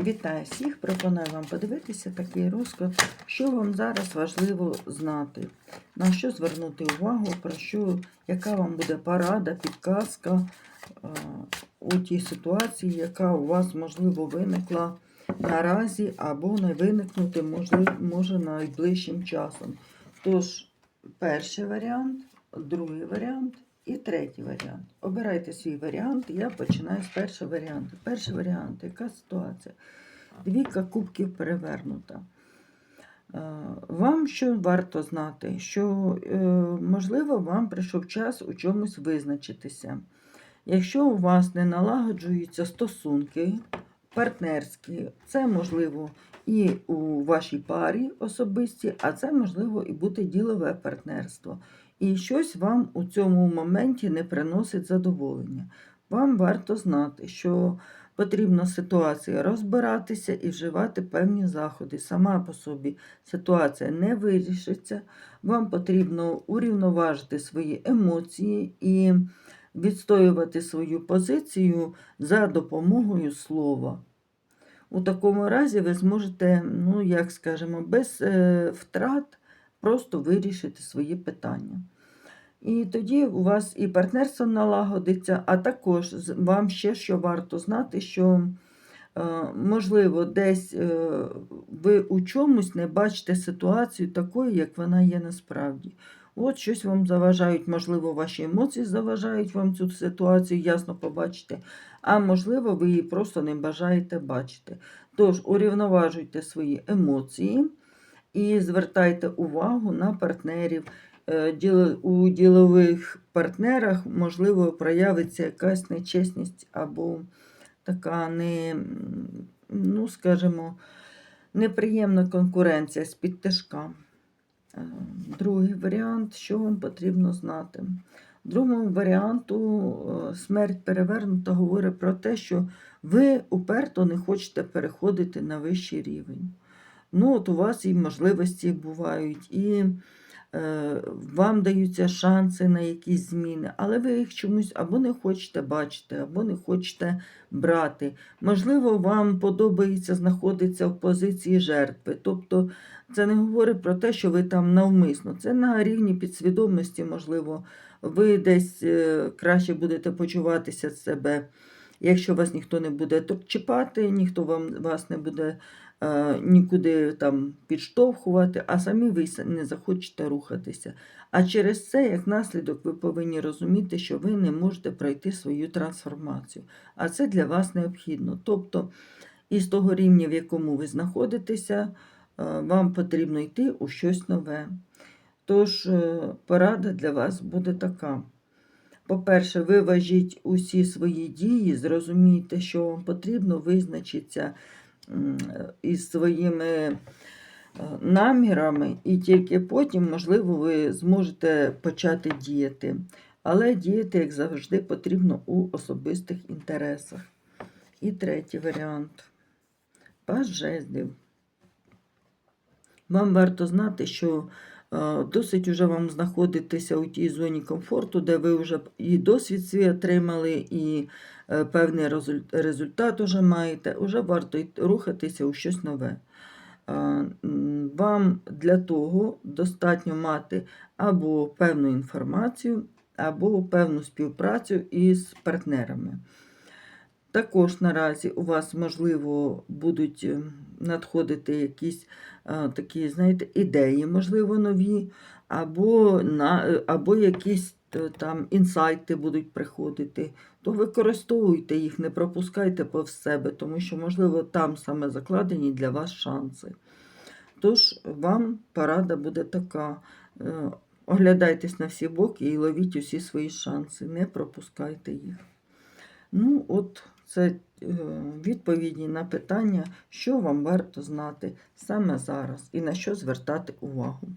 Вітаю всіх! Пропоную вам подивитися такий розклад, що вам зараз важливо знати, на що звернути увагу, про що, яка вам буде порада, підказка е, у тій ситуації, яка у вас, можливо, виникла наразі або не виникнути можливо, може найближчим часом. Тож, перший варіант, другий варіант і третій варіант. Обирайте свій варіант. Я починаю з першого варіанту. Перший варіант, яка ситуація? Двійка кубків перевернута. Е, Вам що варто знати? Що, е, можливо, вам прийшов час у чомусь визначитися. Якщо у вас не налагоджуються стосунки партнерські, це можливо і у вашій парі особисті, а це можливо і бути ділове партнерство. І щось вам у цьому моменті не приносить задоволення. Вам варто знати, що потрібно з ситуацією розбиратися і вживати певні заходи. Сама по собі ситуація не вирішиться. Вам потрібно урівноважити свої емоції і відстоювати свою позицію за допомогою слова. У такому разі ви зможете, ну, як скажемо, без е, втрат просто вирішити свої питання. І тоді у вас і партнерство налагодиться, а також вам ще що варто знати, що, е, можливо, десь е, ви у чомусь не бачите ситуацію такою, як вона є насправді. От щось вам заважають, можливо, ваші емоції заважають вам цю ситуацію ясно побачити, а можливо, ви її просто не бажаєте бачити. Тож урівноважуйте свої емоції і звертайте увагу на партнерів. Е, у ділових партнерах, можливо, проявиться якась нечесність або така не, ну, скажімо, неприємна конкуренція з підтяжка. Е, Другий варіант, що вам потрібно знати. Другому варіанту е, смерть перевернута говорить про те, що ви уперто не хочете переходити на вищий рівень. Ну, от у вас і можливості бувають, і вам даються шанси на якісь зміни, але ви їх чомусь або не хочете бачити, або не хочете брати. Можливо, вам подобається знаходитися в позиції жертви. Тобто це не говорить про те, що ви там навмисно. Це на рівні підсвідомості, можливо, ви десь е, краще будете почуватися себе. Якщо вас ніхто не буде чіпати, ніхто вам вас не буде е, нікуди там підштовхувати, а самі ви не захочете рухатися. А через це, як наслідок, ви повинні розуміти, що ви не можете пройти свою трансформацію. А це для вас необхідно. Тобто, із того рівня, в якому ви знаходитеся, е, вам потрібно йти у щось нове. Тож, е, порада для вас буде така. По-перше, виважіть усі свої дії, зрозумійте, що вам потрібно, визначиться із своїми е, намірами, і тільки потім, можливо, ви зможете почати діяти. Але діяти, як завжди, потрібно у особистих інтересах. І третій варіант. Жезлів. Вам варто знати, що досить уже вам знаходитися у тій зоні комфорту, де ви вже і досвід свій отримали, і е, певний результат уже маєте. Уже варто рухатися у щось нове. Е, Вам для того достатньо мати або певну інформацію, або певну співпрацю із партнерами. Також наразі у вас, можливо, будуть е, надходити якісь е, такі, знаєте, ідеї, можливо, нові, або, на, е, або якісь там інсайти будуть приходити. То використовуйте їх, не пропускайте повз себе, тому що, можливо, там саме закладені для вас шанси. Тож вам порада буде така. Оглядайтесь на всі боки і ловіть усі свої шанси, не пропускайте їх. Ну, от це е, відповіді на питання, що вам варто знати саме зараз і на що звертати увагу.